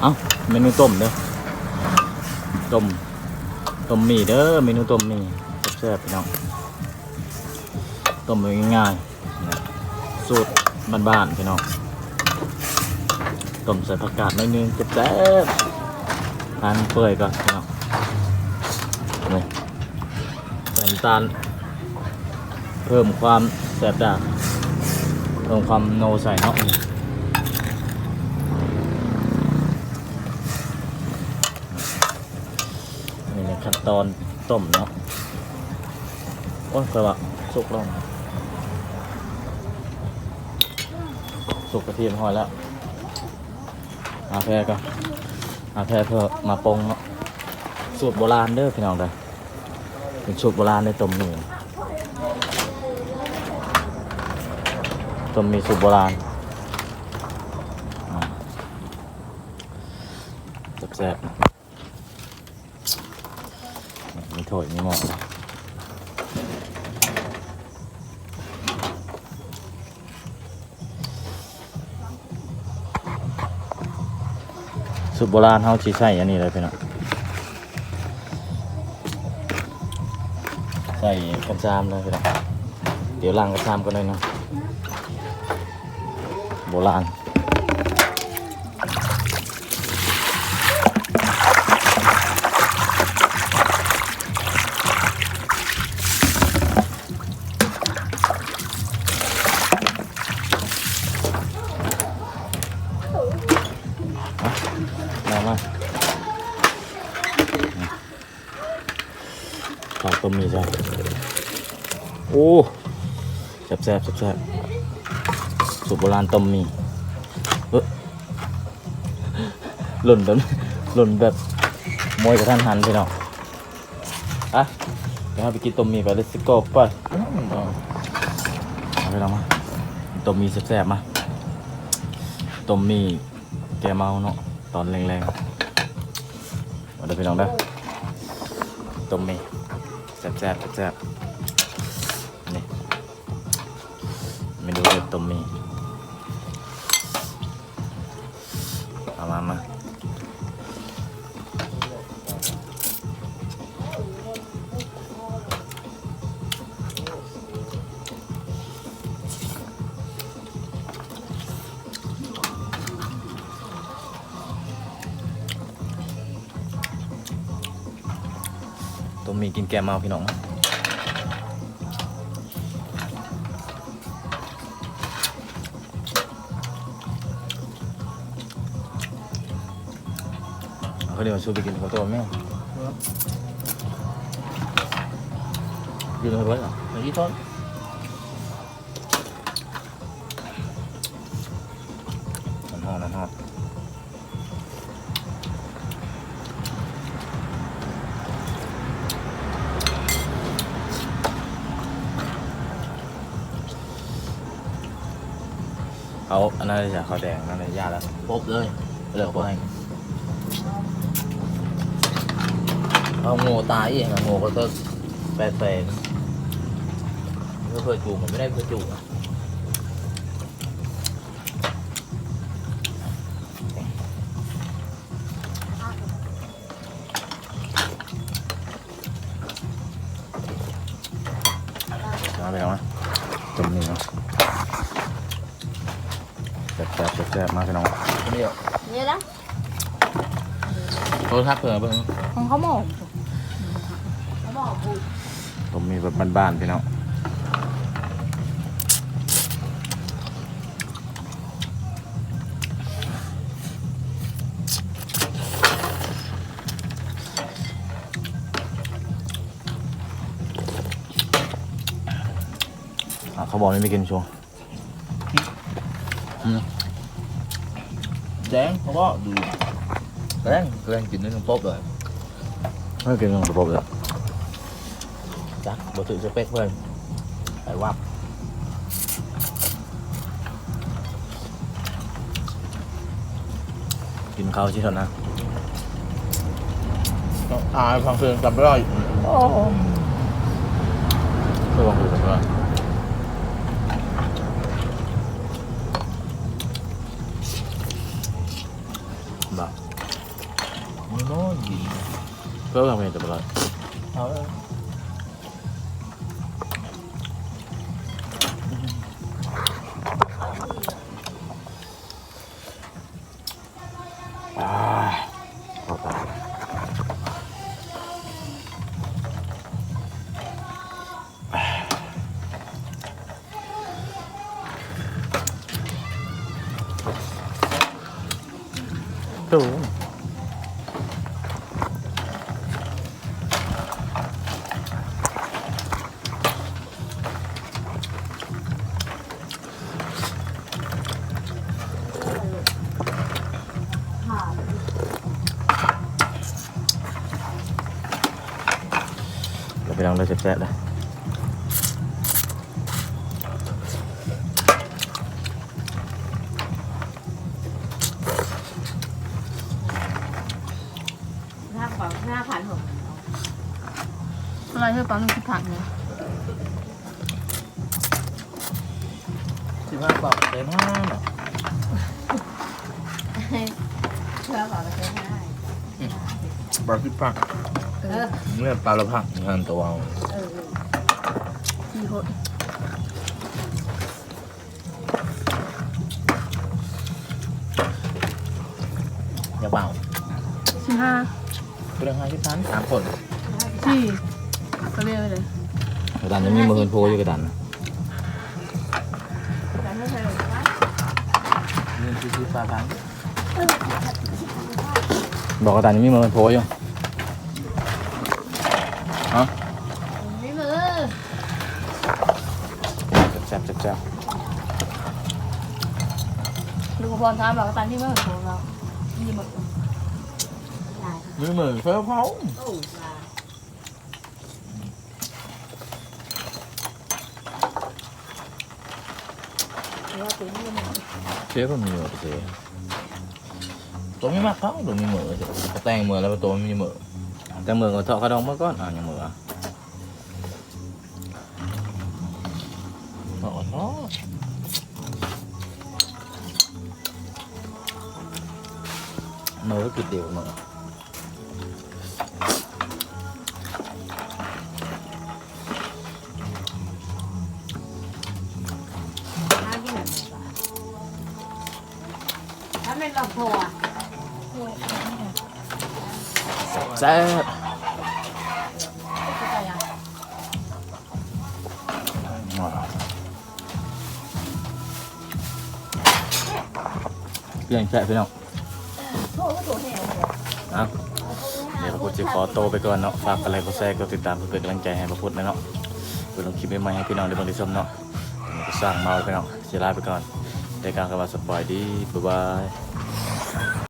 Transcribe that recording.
เอ้าเมนูต้มเด้อต้มต้มหมี่เด้อเมนูต้มหมี่แซ่บๆพี่น้องต้มง่ายๆสูตรบ้านๆพี่น้องต้มใส่ผักกาดน่อยนึงแซ่บๆทานเปื่อยก่อนพี่น้องนี่ใส่น้ำตาลเพิ่มความแซ่บดาเพิ่มความโนใส่เนาะ นี่ในขั้น ตอนต้มเนาะโอ้ยกระบะสุกแล้วสุกกระเทียมหอยแล้วอาแพรก็อาแพรเพื่อมาปงเนาะสูตรโบราณเด้อพี่น้องเด้อเป็นสูตรโบราณในต้มหมี่ต้มมีสูตรโบราณแซ่บ ๆมีโถยมีหม้อสูตรโบราณเขาชีใส่อันนี้เลยพี่น้องใส่กระชามเลยพี่น้องเดี๋ยวล้างกระชามกันเลยเนาะโบราณ ขอต้มมีจ้ะโอ้แซ่บแซ่บแซ่บแซ่บสูตรโบราณต้มมีเอ้อหล่นแบบหล่นแบบมวยกระทันหันพี่น้องอะเดี๋ยวเราไปกินต้มมีไปเลยสิโก้ไปเอาเอาไปลองมาต้มมีแซ่บๆมาต้มมีแกเมาเนาะตอนแรงๆมาเดี๋ยวพี่น้องเด้อต้มมี แซ่บๆแซ่บนี่ไม่ดูเด็ดต้มมีเอามามา ต้มมีกินแกมเมาพี่น้องเขาเดี๋ยวชูไปกินข้าวต้มไหมกินอะไรบ้างอะ Mấy thôi มัน เอาอันนั้นเลยจ้ะข้าวแดงนั่นเลยยาแล้ว Bột rồi เลือกพวกให้ Không ngô tái gì mà ngô có tơ Phè phè Nó khơi chuồng mà mới đây khơi chuồng à เอาไปเอามาจมนี่เนาะ แซ่บแซ่บแซ่บมากพี่น้อง Cái điều นี่ละ Tôi thắt rồi bưng ของเขาหมกเขาบอกกูผมมีแบบบ้านๆพี่น้องอะเขาบอกไม่ไปกินชัวร์ Dán không có Đủ Dán Dán chỉnh đến tốt rồi ไม่กินระบบเลย Chắc Bộ tự sẽ pet hơn Phải quap กินข้าวชิ้นเท่านะ À thằng Phương tập rồi เพื่อวางหูกันว่าบ้า มีโน่นดี เพื่อทำเองจ แซ่บๆเลยหน้าฝังหน้าผ่านผมอะไรเธอปั๊มนึงคิดผักเนี่ยสิบห้าปอกเต็มห้าเนาะเชื่อเปล่าเราใช้ไม่ได้ปลาพิปัก เออเมื่อปลาละพักงานตัวเอาเออสี่คนอย่าเบาสิบห้าเรื่องห้าที่พันสามคนสี่ก็เรียกไปเลยกระดานยังมีมือโพอยู่กระดานนะแต่ไม่ใช่หรอกนะเงินที่ที่ปลาพันบอกกระดานยังมีมือโพอยู่ ไม่มือแซ่บๆแซ่บดูกระพรทามบอกตันที่ไม่เหมือนของเรายี่หมดได้ไม่เหมือนเฟ้อเผาโอ้ปลาเดี๋ยวถึงนี่มันๆเชฟก็มีมือเชฟตัวไม่มากเขาตัวมีเหมือเขาแต่งเหมือแล้วตัวไม่มีเหมือ แต่มือก็เทาะกระดองเมื่อก่อนอะยังมืออะอ๋อเนาะมือก็กิดเดียวมือน้ำที่ แซ่บเปลี่ยนแค่พี่น้องเลยอะเดี๋ยวพระพุทธจะขอโตไปก่อนเนาะ ฝากอะไรก็แชร์ก็ติดตามเพื่อเป็นกำลังใจให้พระพุทธนะเนาะเพื่อลงคลิปใหม่ให้พี่น้องได้บังได้ชมเนาะสร้างเมาไปเนาะเสียลาไปก่อนแต่การกำลังสปอยดีบ๊ายบาย